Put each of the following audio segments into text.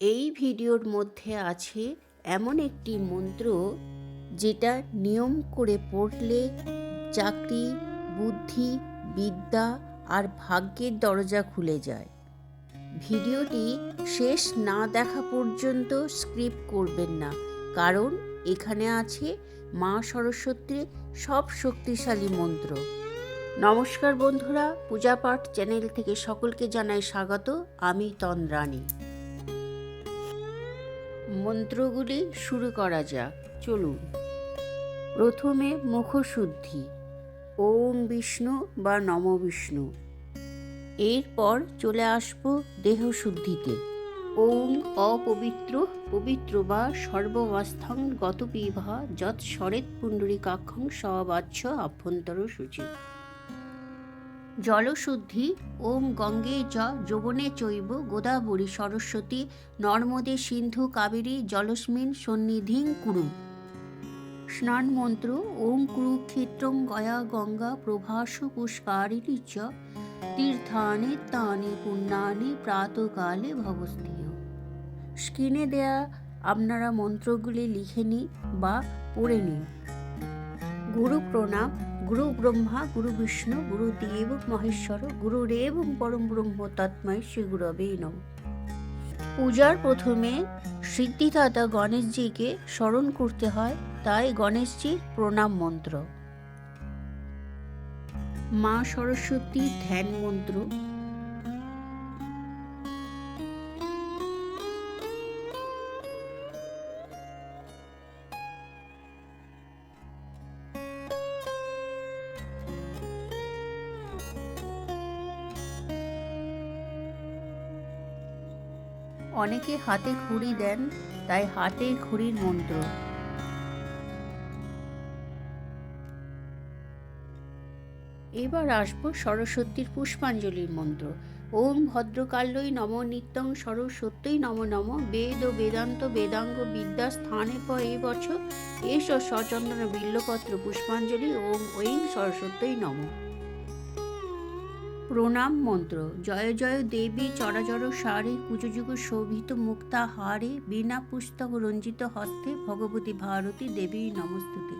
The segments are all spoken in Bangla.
এই ভিডিওর মধ্যে আছে এমন একটি মন্ত্র যেটা নিয়ম করে পড়লে চাকরি, বুদ্ধি, বিদ্যা আর ভাগ্যের দরজা খুলে যায়। ভিডিওটি শেষ না দেখা পর্যন্ত স্ক্রিপ্ট করবেন না, কারণ এখানে আছে মা সরস্বতীর সব শক্তিশালী মন্ত্র। নমস্কার বন্ধুরা, পূজা পাঠ চ্যানেল থেকে সকলকে জানাই স্বাগত। আমি তন্দ্রাণী। মন্ত্রগুলি শুরু করা যাক। চলুন। প্রথমে মুখশুদ্ধি। ওম বিষ্ণু বা নম বিষ্ণু। এরপর চলে আসব দেহশুদ্ধিতে। ওম অপবিত্র, পবিত্র বা সর্ববস্থাং গত বিবাহ যৎ সরেত পুণ্ডরীকাক্ষং সবাচ্ছ আভ্যন্তর সূচি জলশুদ্ধি, ওম গঙ্গে চ, যৌবনে চৈব, গোদাবরী সরস্বতী, নর্মদে সিন্ধু কাবেরী, জলস্মিন সন্নিধিং কুরু। স্নান মন্ত্র, ওম কুরুক্ষেত্রং গয়া গঙ্গা প্রভাস পুষ্কারিণী চ, তীর্থানে তানে পুণ্যানি প্রাতকালে ভবস্থিয় স্ক্রিনে দেয়া আপনারা মন্ত্রগুলি লিখে নিন বা পড়ে নিন। গুরু প্রণাম, গুরু ব্রহ্মা, গুরু বিষ্ণু, গুরু দেব, মহেশ্বর গুরুরেব পরম ব্রহ্ম তৎময় শ্রী গুরবে নম। পূজার প্রথমে সিদ্ধিদাতা গণেশজিকে স্মরণ করতে হয়, তাই গণেশজির প্রণাম মন্ত্র। মা সরস্বতী ধ্যান মন্ত্র অনেকে হাতে ঘড়ি দেন, তাই হাতে খুঁড়ির মন্ত্র। এবার আসব সরস্বতীর পুষ্পাঞ্জলির মন্ত্র। ওম ভদ্রকাল্যই নম নিত্যং সরস্বত্যই নম নম। বেদ ও বেদান্ত বেদাঙ্গ বিদ্যা স্থানে প এ বছর এস সচন্দন বিল্লপত্র পুষ্পাঞ্জলি। ওম ঐং সরস্বত্যই নম। প্রণাম মন্ত্র। জয় জয় দেবী চরাচর সারে কুচযুগ শোভিত মুক্তা হারে বিনা পুস্তক রঞ্জিত হস্তে ভগবতী ভারতী দেবী নমস্তুতে।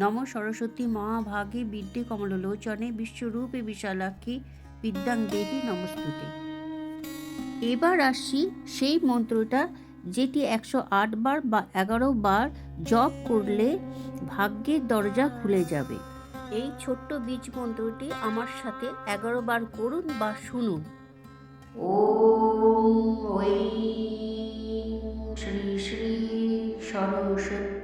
নম সরস্বতী মহাভাগে বিদ্যে কমললোচনে বিশ্বরূপে বিশালাক্ষী বিদ্যাং দেবী নমস্তুতে। এবার আসছি সেই মন্ত্রটা যেটি একশো আট বার বা এগারো বার জপ করলে ভাগ্যের দরজা খুলে যাবে। এই ছোট্ট বীজ মন্ত্রটি আমার সাথে এগারো বার করুন বা শুনুন। ওম শ্রী শ্রী সরস্বত্যই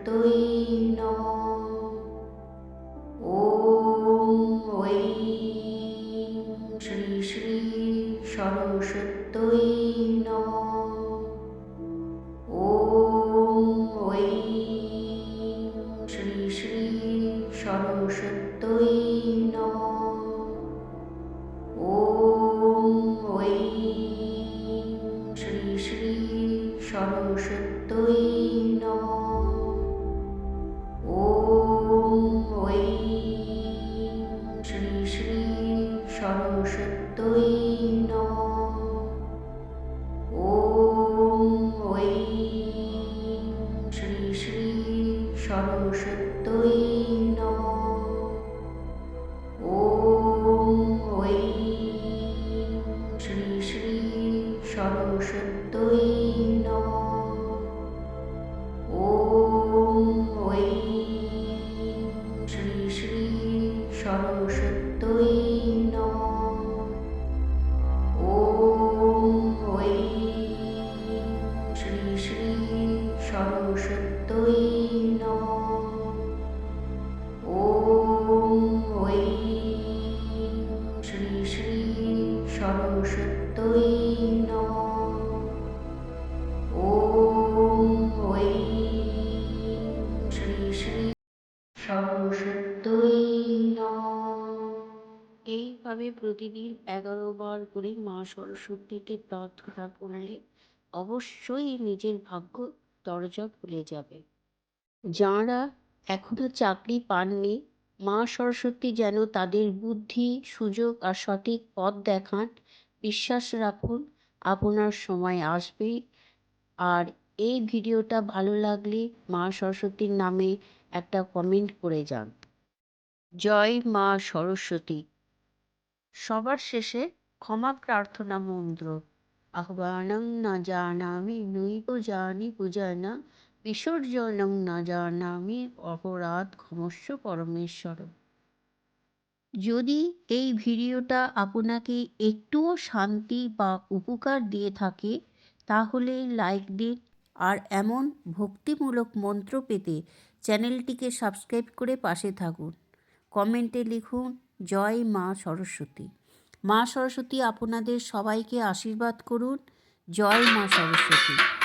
সরস্বত্যই নম ওম শ্রী শ্রী সরস্বত্যই শ্রী শ্রী সরস্বত্যই শ্রী শ্রী এইভাবে প্রতিদিন এগারো বার করে মা সরস্বতীকে প্রার্থনা করলে অবশ্যই নিজের ভাগ্য দরজা খুলে যাবে। যাঁরা এখনও চাকরি পাননি মা সরস্বতী যেন তাদের বুদ্ধি, সুযোগ আর সঠিক পথ দেখান। বিশ্বাস রাখুন, আপনার সময় আসবেই আর এই ভিডিওটা ভালো লাগলে মা সরস্বতীর নামে একটা কমেন্ট করে যান। জয় মা সরস্বতী। সবার শেষে ক্ষমা প্রার্থনা মন্ত্র। আহ্বানং না জানামি, নৈব জানি পূজনা বিসর্জনং না জানামি অপরাধ ক্ষমস্ব পরমেশ্বর যদি এই ভিডিওটা আপনাকে একটুও শান্তি বা উপকার দিয়ে থাকে, তাহলে লাইক দিন আর এমন ভক্তিমূলক মন্ত্র পেতে চ্যানেলটিকে সাবস্ক্রাইব করে পাশে থাকুন। কমেন্টে লিখুন, জয় মা সরস্বতী। মা সরস্বতী আপনাদের সবাইকে আশীর্বাদ করুন। জয় মা সরস্বতী।